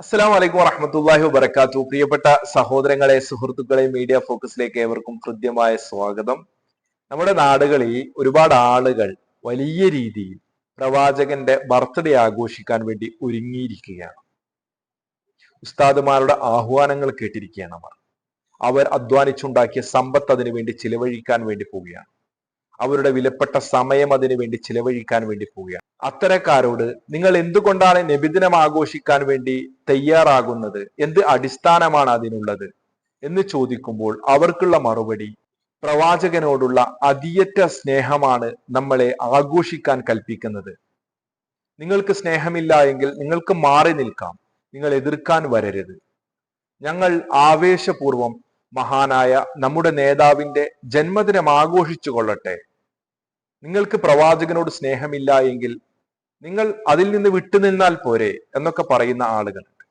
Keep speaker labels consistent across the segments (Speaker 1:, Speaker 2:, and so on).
Speaker 1: അസ്സാം വലൈക്കും വറഹമത്തല്ലാഹി വബർക്കാത്തു പ്രിയപ്പെട്ട സഹോദരങ്ങളെ സുഹൃത്തുക്കളെ മീഡിയ ഫോക്കസിലേക്ക് ഏവർക്കും ഹൃദ്യമായ സ്വാഗതം. നമ്മുടെ നാടുകളിൽ ഒരുപാട് ആളുകൾ വലിയ രീതിയിൽ പ്രവാചകന്റെ ബർത്ത്ഡേ ആഘോഷിക്കാൻ വേണ്ടി ഒരുങ്ങിയിരിക്കുകയാണ്. ഉസ്താദുമാരുടെ ആഹ്വാനങ്ങൾ കേട്ടിരിക്കുകയാണ് അവർ. അവർ അധ്വാനിച്ചുണ്ടാക്കിയ സമ്പത്ത് അതിനു വേണ്ടി ചിലവഴിക്കാൻ വേണ്ടി പോവുകയാണ്. അവരുടെ വിലപ്പെട്ട സമയം അതിനു വേണ്ടി ചിലവഴിക്കാൻ വേണ്ടി പോവുകയാണ്. അത്തരക്കാരോട് നിങ്ങൾ എന്തുകൊണ്ടാണ് നബിദിനം ആഘോഷിക്കാൻ വേണ്ടി തയ്യാറാകുന്നത്? എന്ത് അടിസ്ഥാനമാണ് അതിനുള്ളത്? എന്ന് ചോദിക്കുമ്പോൾ അവർക്കുള്ള മറുപടി പ്രവാചകനോടുള്ള അതിയറ്റ സ്നേഹമാണ് നമ്മളെ ആഘോഷിക്കാൻ കൽപ്പിക്കുന്നത്. നിങ്ങൾക്ക് സ്നേഹമില്ല എങ്കിൽ നിങ്ങൾക്ക് മാറി നിൽക്കാം. നിങ്ങൾ എതിർക്കാൻ വരരുത്. ഞങ്ങൾ ആവേശപൂർവം മഹാനായ നമ്മുടെ നേതാവിന്റെ ജന്മദിനം ആഘോഷിച്ചു കൊള്ളട്ടെ. നിങ്ങൾക്ക് പ്രവാചകനോട് സ്നേഹമില്ല എങ്കിൽ നിങ്ങൾ അതിൽ നിന്ന് വിട്ടുനിന്നാൽ പോരെ എന്നൊക്കെ പറയുന്ന ആളുകളുണ്ട്.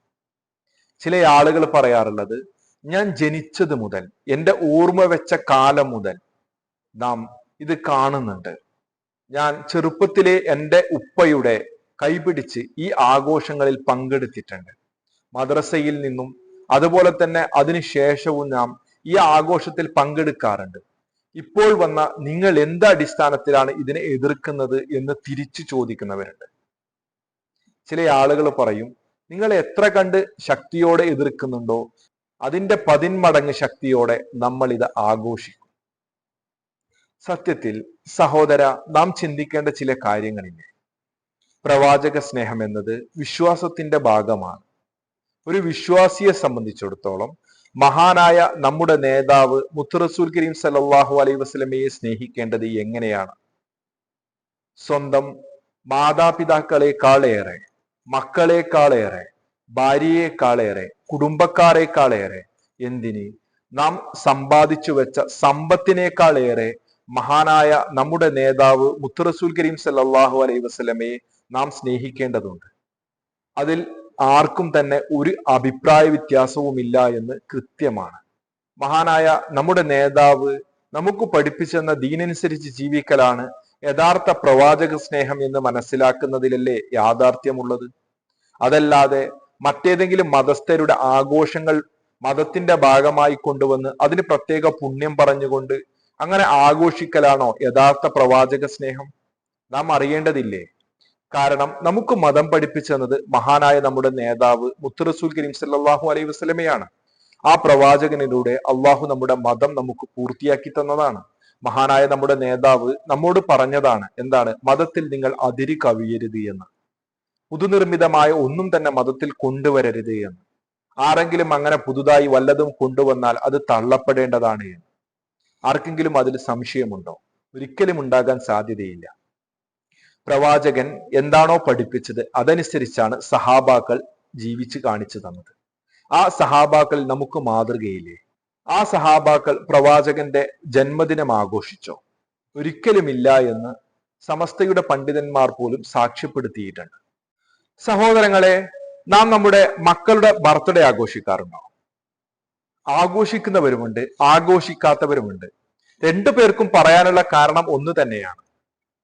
Speaker 1: ചില ആളുകൾ പറയാറുള്ളത് ഞാൻ ജനിച്ചത് മുതൽ എന്റെ ഓർമ്മ വെച്ച കാലം മുതൽ നാം ഇത് കാണുന്നുണ്ട്. ഞാൻ ചെറുപ്പത്തിലെ എന്റെ ഉപ്പയുടെ കൈപിടിച്ച് ഈ ആഘോഷങ്ങളിൽ പങ്കെടുത്തിട്ടുണ്ട്. മദ്രസയിൽ നിന്നും അതുപോലെ തന്നെ അതിനുശേഷവും നാം ഈ ആഘോഷത്തിൽ പങ്കെടുക്കാറുണ്ട്. ഇപ്പോൾ വന്ന നിങ്ങൾ എന്ത് അടിസ്ഥാനത്തിലാണ് ഇതിനെ എതിർക്കുന്നത് എന്ന് തിരിച്ചു ചോദിക്കുന്നവരുണ്ട്. ചില ആളുകൾ പറയും നിങ്ങൾ എത്ര കണ്ട് ശക്തിയോടെ എതിർക്കുന്നുണ്ടോ? അതിന്റെ പതിന്മടങ്ങ് ശക്തിയോടെ നമ്മൾ ഇത് ആഘോഷിക്കും. സത്യത്തിൽ സഹോദര നാം ചിന്തിക്കേണ്ട ചില കാര്യങ്ങളില്ലേ? പ്രവാചക സ്നേഹം എന്നത് വിശ്വാസത്തിന്റെ ഭാഗമാണ്. ഒരു വിശ്വാസിയെ സംബന്ധിച്ചിടത്തോളം മഹാനായ നമ്മുടെ നേതാവ് മുത്തുറസൂൽ കരീം സല്ലല്ലാഹു അലൈ വസ്ലമയെ സ്നേഹിക്കേണ്ടത് എങ്ങനെയാണ്? സ്വന്തം മാതാപിതാക്കളെക്കാളേറെ മക്കളെക്കാളേറെ ഭാര്യയെക്കാളേറെ കുടുംബക്കാരെക്കാളേറെ എന്തിന് നാം സമ്പാദിച്ചു വെച്ച സമ്പത്തിനേക്കാളേറെ മഹാനായ നമ്മുടെ നേതാവ് മുത്തുറസൂൽ കരീം സല്ലല്ലാഹു അലൈ വസ്ലമയെ നാം സ്നേഹിക്കേണ്ടതുണ്ട്. അതിൽ ആർക്കും തന്നെ ഒരു അഭിപ്രായ വ്യത്യാസവുമില്ല എന്ന് കൃത്യമാണ്. മഹാനായ നമ്മുടെ നേതാവ് നമുക്ക് പഠിപ്പിച്ചെന്ന ദീനനുസരിച്ച് ജീവിക്കലാണ് യഥാർത്ഥ പ്രവാചക സ്നേഹം എന്ന് മനസ്സിലാക്കുന്നതിലല്ലേ യാഥാർത്ഥ്യമുള്ളത്? അതല്ലാതെ മറ്റേതെങ്കിലും മതസ്ഥരുടെ ആഘോഷങ്ങൾ മതത്തിന്റെ ഭാഗമായി കൊണ്ടുവന്ന് അതിന് പ്രത്യേക പുണ്യം പറഞ്ഞുകൊണ്ട് അങ്ങനെ ആഘോഷിക്കലാണോ യഥാർത്ഥ പ്രവാചക സ്നേഹം? നാം അറിയേണ്ടതില്ലേ? കാരണം നമുക്ക് മതം പഠിപ്പിച്ചെന്നത് മഹാനായ നമ്മുടെ നേതാവ് മുത്തുറസൂൽ കരീം സല്ലാഹു അലൈഹി വസ്ലമയാണ് ആ പ്രവാചകനിലൂടെ അള്ളാഹു നമ്മുടെ മതം നമുക്ക് പൂർത്തിയാക്കി തന്നതാണ്. മഹാനായ നമ്മുടെ നേതാവ് നമ്മോട് പറഞ്ഞതാണ് എന്താണ്? മതത്തിൽ നിങ്ങൾ അതിരി കവിയരുത് എന്ന്. പുതുനിർമ്മിതമായ ഒന്നും തന്നെ മതത്തിൽ കൊണ്ടുവരരുത് എന്ന്. ആരെങ്കിലും അങ്ങനെ പുതുതായി വല്ലതും കൊണ്ടുവന്നാൽ അത് തള്ളപ്പെടേണ്ടതാണ് എന്ന്. ആർക്കെങ്കിലും അതിൽ സംശയമുണ്ടോ? ഒരിക്കലും ഉണ്ടാകാൻ സാധ്യതയില്ല. പ്രവാചകൻ എന്താണോ പഠിപ്പിച്ചത് അതനുസരിച്ചാണ് സഹാബാക്കൾ ജീവിച്ച് കാണിച്ചു തന്നത്. ആ സഹാബാക്കൾ നമുക്ക് മാതൃകയില്ലേ? ആ സഹാബാക്കൾ പ്രവാചകന്റെ ജന്മദിനം ആഘോഷിച്ചോ? ഒരിക്കലുമില്ല എന്ന് സമസ്തയുടെ പണ്ഡിതന്മാർ പോലും സാക്ഷ്യപ്പെടുത്തിയിട്ടുണ്ട്. സഹോദരങ്ങളെ നാം നമ്മുടെ മക്കളുടെ ബർത്ത്ഡേ ആഘോഷിക്കാറുണ്ടോ? ആഘോഷിക്കുന്നവരുമുണ്ട് ആഘോഷിക്കാത്തവരുമുണ്ട്. രണ്ടു പേർക്കും പറയാനുള്ള കാരണം ഒന്ന് തന്നെയാണ്.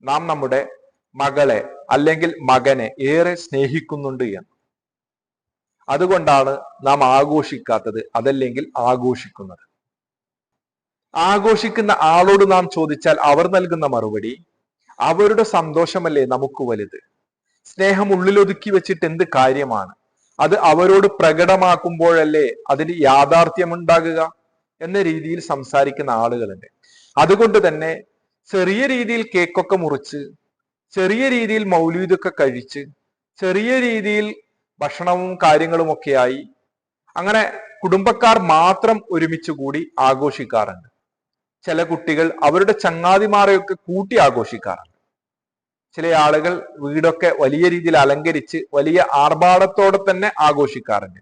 Speaker 1: നാം നമ്മുടെ മകളെ അല്ലെങ്കിൽ മകനെ ഏറെ സ്നേഹിക്കുന്നുണ്ട് എന്ന്. അതുകൊണ്ടാണ് നാം ആഘോഷിക്കാത്തത് അതല്ലെങ്കിൽ ആഘോഷിക്കുന്നത്. ആഘോഷിക്കുന്ന ആളോട് നാം ചോദിച്ചാൽ അവർ നൽകുന്ന മറുപടി അവരുടെ സന്തോഷമല്ലേ നമുക്ക് വലുത്? സ്നേഹം ഉള്ളിലൊതുക്കി വെച്ചിട്ട് എന്ത് കാര്യമാണ്? അത് അവരോട് പ്രകടമാക്കുമ്പോഴല്ലേ അതിന് യാഥാർത്ഥ്യമുണ്ടാകുക എന്ന രീതിയിൽ സംസാരിക്കുന്ന ആളുകളുണ്ട്. അതുകൊണ്ട് തന്നെ ചെറിയ രീതിയിൽ കേക്കൊക്കെ മുറിച്ച് ചെറിയ രീതിയിൽ മൗലൂദൊക്കെ കഴിച്ച് ചെറിയ രീതിയിൽ ഭക്ഷണവും കാര്യങ്ങളും ഒക്കെയായി അങ്ങനെ കുടുംബക്കാർ മാത്രം ഒരുമിച്ച് കൂടി ആഘോഷിക്കാറുണ്ട്. ചില കുട്ടികൾ അവരുടെ ചങ്ങാതിമാരെയൊക്കെ കൂട്ടി ആഘോഷിക്കാറുണ്ട്. ചില ആളുകൾ വീടൊക്കെ വലിയ രീതിയിൽ അലങ്കരിച്ച് വലിയ ആർഭാടത്തോടെ തന്നെ ആഘോഷിക്കാറുണ്ട്.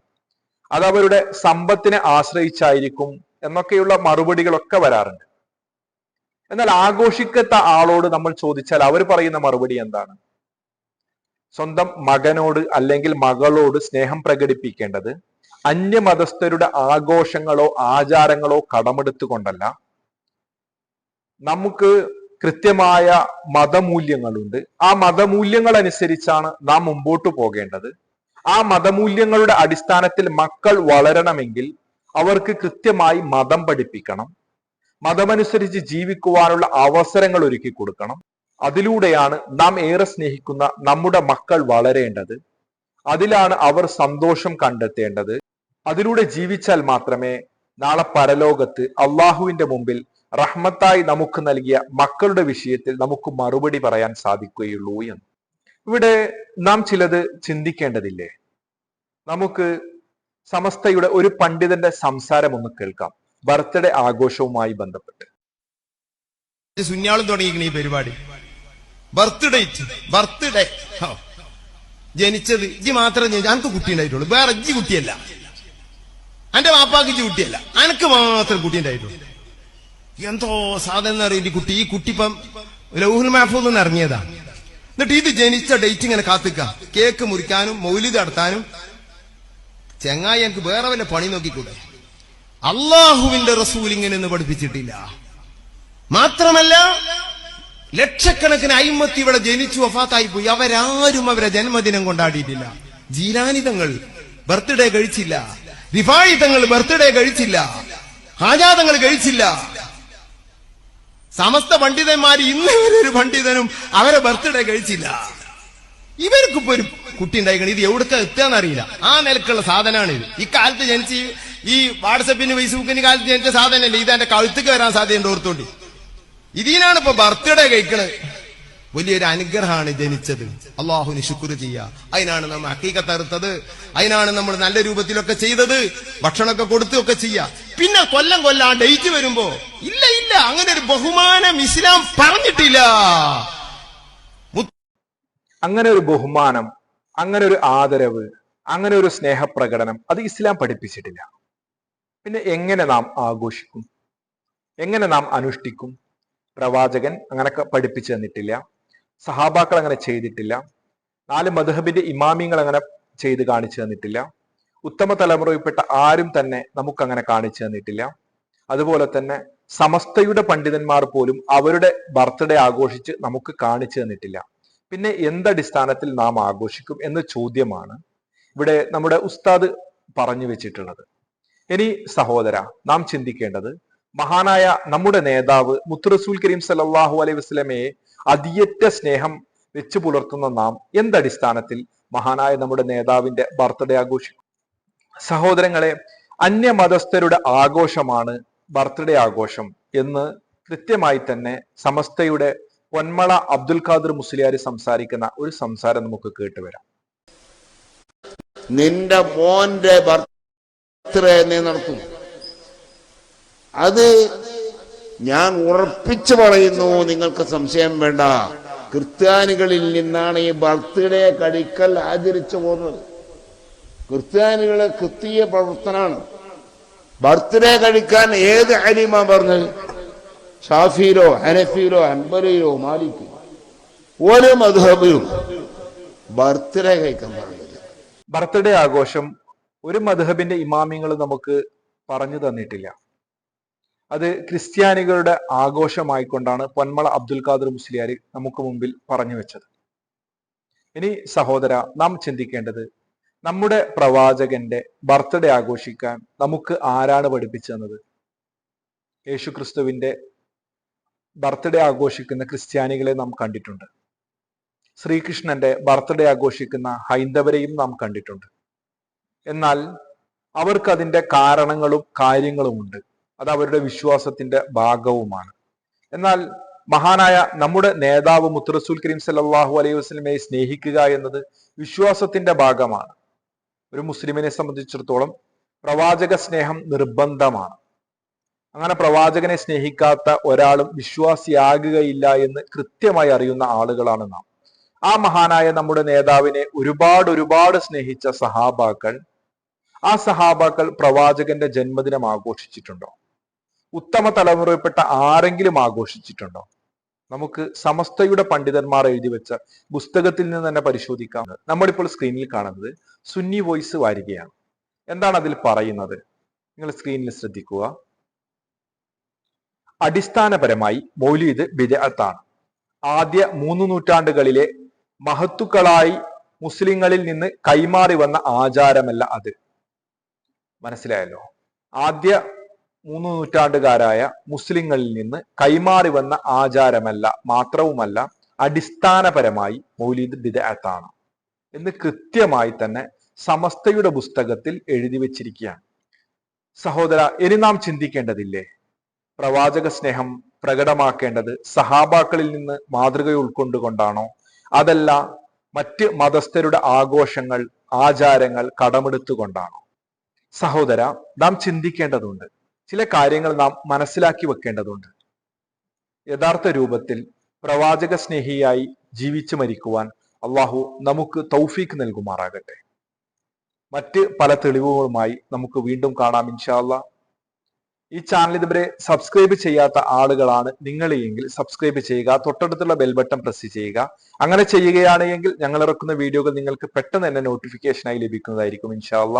Speaker 1: അത് അവരുടെ സമ്പത്തിനെ ആശ്രയിച്ചായിരിക്കും എന്നൊക്കെയുള്ള മറുപടികളൊക്കെ വരാറുണ്ട്. എന്നാൽ ആഘോഷിക്കത്ത ആളോട് നമ്മൾ ചോദിച്ചാൽ അവർ പറയുന്ന മറുപടി എന്താണ്? സ്വന്തം മകനോട് അല്ലെങ്കിൽ മകളോട് സ്നേഹം പ്രകടിപ്പിക്കേണ്ടത് അന്യമതസ്ഥരുടെ ആഘോഷങ്ങളോ ആചാരങ്ങളോ കടമെടുത്തുകൊണ്ടല്ല. നമുക്ക് കൃത്യമായ മതമൂല്യങ്ങളുണ്ട്. ആ മതമൂല്യങ്ങൾ അനുസരിച്ചാണ് നാം മുമ്പോട്ട് പോകേണ്ടത്. ആ മതമൂല്യങ്ങളുടെ അടിസ്ഥാനത്തിൽ മക്കൾ വളരണമെങ്കിൽ അവർക്ക് കൃത്യമായി മതം പഠിപ്പിക്കണം. മതമനുസരിച്ച് ജീവിക്കുവാനുള്ള അവസരങ്ങൾ ഒരുക്കി കൊടുക്കണം. അതിലൂടെയാണ് നാം ഏറെ സ്നേഹിക്കുന്ന നമ്മുടെ മക്കൾ വളരേണ്ടത്. അതിലാണ് അവർ സന്തോഷം കണ്ടെത്തേണ്ടത്. അതിലൂടെ ജീവിച്ചാൽ മാത്രമേ നാളെ പരലോകത്ത് അള്ളാഹുവിന്റെ മുമ്പിൽ റഹ്മത്തായി നമുക്ക് നൽകിയ മക്കളുടെ വിഷയത്തിൽ നമുക്ക് മറുപടി പറയാൻ സാധിക്കുകയുള്ളൂ എന്ന്. ഇവിടെ നാം ചിലത് ചിന്തിക്കേണ്ടതില്ലേ? നമുക്ക് സമസ്തയുടെ ഒരു പണ്ഡിതന്റെ സംസാരം ഒന്ന് കേൾക്കാം. ബർത്ത്ഡേ ആഘോഷവുമായി ബന്ധപ്പെട്ട്.
Speaker 2: തുടങ്ങിയിരിക്കണ ഈ പരിപാടി. Birthdate birthday. ജനിച്ചത് ഇജ്ജി മാത്രമേ അനക്ക് കുട്ടി ഉണ്ടായിട്ടുള്ളൂ. വേറെ ഇജ്ജി കുട്ടിയല്ല. എന്റെ വാപ്പാക്ക് ഇജ്ജി കുട്ടിയല്ല. അനക്ക് മാത്രം കുട്ടി ഉണ്ടായിട്ടുള്ളൂ. എന്തോ സാധനം അറിയില്ല ഈ കുട്ടി. ഈ കുട്ടി ഇപ്പം ലൗഹുൽ മാഫൂന്ന് നിന്ന് ഇറങ്ങിയതാ. എന്നിട്ട് ഇത് ജനിച്ച ഡേറ്റ് ഇങ്ങനെ കാത്തിക്ക. കേക്ക് മുറിക്കാനും മൗലിത് നടത്താനും. ചെങ്ങായി എനിക്ക് വേറെ വല്ല പണി നോക്കിക്കൂടെ? അള്ളാഹുവിന്റെ റസൂൽ ഇങ്ങനെ പഠിപ്പിച്ചിട്ടില്ല. മാത്രമല്ല ലക്ഷക്കണക്കിന് അയിമത്തി ഇവിടെ ജനിച്ചു വഫാത്തായി പോയി. അവരാരും അവരെ ജന്മദിനം കൊണ്ടാടിയിട്ടില്ല. ജീരാനിതങ്ങൾ ബർത്ത്ഡേ കഴിച്ചില്ല. റിഫായിതങ്ങൾ ബർത്ത്ഡേ കഴിച്ചില്ല. ഹാജാതങ്ങൾ കഴിച്ചില്ല. സമസ്ത പണ്ഡിതന്മാർ ഇന്ന് ഒരു പണ്ഡിതനും അവരെ ബർത്ത്ഡേ കഴിച്ചില്ല. ഇവർക്കിപ്പോ ഒരു കുട്ടി ഉണ്ടായിക്കണം. ഇത് എവിടുത്തെ എത്തുകയെന്നറിയില്ല ആ നിലക്കുള്ള സാധനമാണ് ഇത്. ഇക്കാലത്ത് കാലത്ത് ജനിച്ച് ഈ വാട്സപ്പിന് ഫേസ്ബുക്കിന് കാലത്ത് ജനിച്ച സാധനമല്ലേ? ഇത് എന്റെ കഴുത്തേക്ക് വരാൻ സാധ്യതയുണ്ട് ഓർത്തോണ്ടി. ഇതിനാണ് ഇപ്പൊ ബർത്ത്ഡേ കഴിക്കണത് വലിയൊരു അനുഗ്രഹമാണ് ജനിച്ചത്. അള്ളാഹുന് ശുക്ർ ചെയ്യുക അതിനാണ് നമ്മൾ അക്കീക്കത്തറുത്തത് അതിനാണ് നമ്മൾ നല്ല രൂപത്തിലൊക്കെ ചെയ്തത്. ഭക്ഷണമൊക്കെ കൊടുത്തൊക്കെ ചെയ്യുക പിന്നെ കൊല്ലം കൊല്ലം ആ ഡേറ്റ് വരുമ്പോ ഇല്ല ഇല്ല അങ്ങനെ ഒരു ബഹുമാനം ഇസ്ലാം പറഞ്ഞിട്ടില്ല.
Speaker 1: അങ്ങനെ ഒരു ബഹുമാനം അങ്ങനെ ഒരു ആദരവ് അങ്ങനെ ഒരു സ്നേഹപ്രകടനം അത് ഇസ്ലാം പഠിപ്പിച്ചിട്ടില്ല. പിന്നെ എങ്ങനെ നാം ആഘോഷിക്കും? എങ്ങനെ നാം അനുഷ്ഠിക്കും? പ്രവാചകൻ അങ്ങനെയൊക്കെ പഠിപ്പിച്ചു തന്നിട്ടില്ല. സഹാബാക്കൾ അങ്ങനെ ചെയ്തിട്ടില്ല. നാല് മധുഹബിന്റെ ഇമാമിങ്ങൾ അങ്ങനെ ചെയ്ത് കാണിച്ചു തന്നിട്ടില്ല. ഉത്തമ തലമുറയിൽപ്പെട്ട ആരും തന്നെ നമുക്ക് അങ്ങനെ കാണിച്ചു തന്നിട്ടില്ല. അതുപോലെ തന്നെ സമസ്തയുടെ പണ്ഡിതന്മാർ പോലും അവരുടെ ബർത്ത്ഡേ ആഘോഷിച്ച് നമുക്ക് കാണിച്ചു തന്നിട്ടില്ല. പിന്നെ എന്തടിസ്ഥാനത്തിൽ നാം ആഘോഷിക്കും എന്ന ചോദ്യമാണ് ഇവിടെ നമ്മുടെ ഉസ്താദ് പറഞ്ഞു വെച്ചിട്ടുള്ളത്. ഇനി സഹോദര നാം ചിന്തിക്കേണ്ടത് മഹാനായ നമ്മുടെ നേതാവ് മുത്തുറസൂൽ കരീം സല്ലല്ലാഹു അലൈഹി വസ്ലമയെ അതിയറ്റ സ്നേഹം വെച്ചു പുലർത്തുന്ന നാം എന്തടിസ്ഥാനത്തിൽ മഹാനായ നമ്മുടെ നേതാവിന്റെ ബർത്ത്ഡേ ആഘോഷിക്കും? സഹോദരങ്ങളെ അന്യമതസ്ഥരുടെ ആഘോഷമാണ് ബർത്ത്ഡേ ആഘോഷം എന്ന് കൃത്യമായി തന്നെ സമസ്തയുടെ പൊന്മള അബ്ദുൽ ഖാദർ മുസ്ലിയാർ സംസാരിക്കുന്ന ഒരു സംസാരം നമുക്ക് കേട്ടുവരാം.
Speaker 3: നിന്റെ മോന്റെ ബർത്ത്ഡേ നീ നടത്തും. അത് ഞാൻ ഉറപ്പിച്ചു പറയുന്നു നിങ്ങൾക്ക് സംശയം വേണ്ട. ക്രിസ്ത്യാനികളിൽ നിന്നാണ് ഈ ബർത്ത്ഡേ കഴിക്കൽ ആചരിച്ചു പോകുന്നത്. ക്രിസ്ത്യാനികളെ ക്രിസ്തീയ പ്രവർത്തനാണ് ബർത്ത്ഡേ കഴിക്കാൻ ഏത് അലിമ പറഞ്ഞത്? ഷാഫിയിലോ ഹനഫിയിലോ അൻബലിയിലോ മാലിക്കോ ഒരു മധുഹബിലും ബർത്ത്ഡേ കഴിക്കാൻ പറഞ്ഞില്ല.
Speaker 1: ബർത്ത്ഡേ ആഘോഷം ഒരു മധുഹബിന്റെ ഇമാമിങ്ങൾ നമുക്ക് പറഞ്ഞു തന്നിട്ടില്ല. അത് ക്രിസ്ത്യാനികളുടെ ആഘോഷമായിക്കൊണ്ടാണ് പൊന്മള അബ്ദുൽ ഖാദർ മുസ്ലിയാർ നമുക്ക് മുമ്പിൽ പറഞ്ഞു വെച്ചത്. ഇനി സഹോദര നാം ചിന്തിക്കേണ്ടത് നമ്മുടെ പ്രവാചകന്റെ ബർത്ത്ഡേ ആഘോഷിക്കാൻ നമുക്ക് ആരാണ് പഠിപ്പിച്ചു തന്നത് യേശു ക്രിസ്തുവിന്റെ ബർത്ത്ഡേ ആഘോഷിക്കുന്ന ക്രിസ്ത്യാനികളെ നാം കണ്ടിട്ടുണ്ട്. ശ്രീകൃഷ്ണന്റെ ബർത്ത്ഡേ ആഘോഷിക്കുന്ന ഹൈന്ദവരെയും നാം കണ്ടിട്ടുണ്ട്. എന്നാൽ അവർക്ക് അതിന്റെ കാരണങ്ങളും കാര്യങ്ങളുമുണ്ട്. അത് അവരുടെ വിശ്വാസത്തിന്റെ ഭാഗവുമാണ്. എന്നാൽ മഹാനായ നമ്മുടെ നേതാവ് മുത്തറസുൽ കരീം സല്ലാഹു അലൈഹി വസ്ലമയെ സ്നേഹിക്കുക എന്നത് വിശ്വാസത്തിന്റെ ഭാഗമാണ്. ഒരു മുസ്ലിമിനെ സംബന്ധിച്ചിടത്തോളം പ്രവാചക സ്നേഹം നിർബന്ധമാണ്. അങ്ങനെ പ്രവാചകനെ സ്നേഹിക്കാത്ത ഒരാളും വിശ്വാസിയാകുകയില്ല എന്ന് കൃത്യമായി അറിയുന്ന ആളുകളാണ് നാം. ആ മഹാനായ നമ്മുടെ നേതാവിനെ ഒരുപാട് ഒരുപാട് സ്നേഹിച്ച സഹാബാക്കൾ ആ സഹാബാക്കൾ പ്രവാചകന്റെ ജന്മദിനം ആഘോഷിച്ചിട്ടുണ്ടോ? ഉത്തമ തലമുറയിൽപ്പെട്ട ആരെങ്കിലും ആഘോഷിച്ചിട്ടുണ്ടോ? നമുക്ക് സമസ്തയുടെ പണ്ഡിതന്മാർ എഴുതി വെച്ച പുസ്തകത്തിൽ നിന്ന് തന്നെ പരിശോധിക്കാം. നമ്മളിപ്പോൾ സ്ക്രീനിൽ കാണുന്നത് സുന്നി വോയിസ് വാരികയാണ്. എന്താണ് അതിൽ പറയുന്നത്? നിങ്ങൾ സ്ക്രീനിൽ ശ്രദ്ധിക്കുക. അടിസ്ഥാനപരമായി മൗലീദ് ബിദഅത്താണ് ആദ്യ മൂന്ന് നൂറ്റാണ്ടുകളിലെ മഹത്തുക്കളായി മുസ്ലിങ്ങളിൽ നിന്ന് കൈമാറി വന്ന ആചാരമല്ല അത്. മനസ്സിലായല്ലോ. ആദ്യ മൂന്ന് നൂറ്റാണ്ടുകാരായ മുസ്ലിങ്ങളിൽ നിന്ന് കൈമാറി വന്ന ആചാരമല്ല മാത്രവുമല്ല അടിസ്ഥാനപരമായി മൗലീദ് ബിദഅത്താണ്. എന്ന് കൃത്യമായി തന്നെ സമസ്തയുടെ പുസ്തകത്തിൽ എഴുതി വെച്ചിരിക്കുകയാണ്. സഹോദര ഇനി നാം ചിന്തിക്കേണ്ടതില്ലേ? പ്രവാചക സ്നേഹം പ്രകടമാക്കേണ്ടത് സഹാബാക്കളിൽ നിന്ന് മാതൃക ഉൾക്കൊണ്ടുകൊണ്ടാണോ? അതല്ല മറ്റ് മതസ്ഥരുടെ ആഘോഷങ്ങൾ ആചാരങ്ങൾ കടമെടുത്തുകൊണ്ടാണോ? സഹോദര നാം ചിന്തിക്കേണ്ടതുണ്ട്. ചില കാര്യങ്ങൾ നാം മനസ്സിലാക്കി വെക്കേണ്ടതുണ്ട്. യഥാർത്ഥ രൂപത്തിൽ പ്രവാചക സ്നേഹിയായി ജീവിച്ചു മരിക്കുവാൻ അള്ളാഹു നമുക്ക് തൗഫീഖ് നൽകുമാറാകട്ടെ. മറ്റ് പല തെളിവുകളുമായി നമുക്ക് വീണ്ടും കാണാം ഇൻഷാല്ല ഈ ചാനൽ ഇതുവരെ സബ്സ്ക്രൈബ് ചെയ്യാത്ത ആളുകളാണ് നിങ്ങളെങ്കിൽ സബ്സ്ക്രൈബ് ചെയ്യുക തൊട്ടടുത്തുള്ള ബെൽ ബട്ടൺ പ്രസ് ചെയ്യുക. അങ്ങനെ ചെയ്യുകയാണെങ്കിൽ ഞങ്ങൾ ഇറക്കുന്ന വീഡിയോകൾ നിങ്ങൾക്ക് പെട്ടെന്ന് തന്നെ നോട്ടിഫിക്കേഷനായി ലഭിക്കുന്നതായിരിക്കും ഇൻഷാല്ല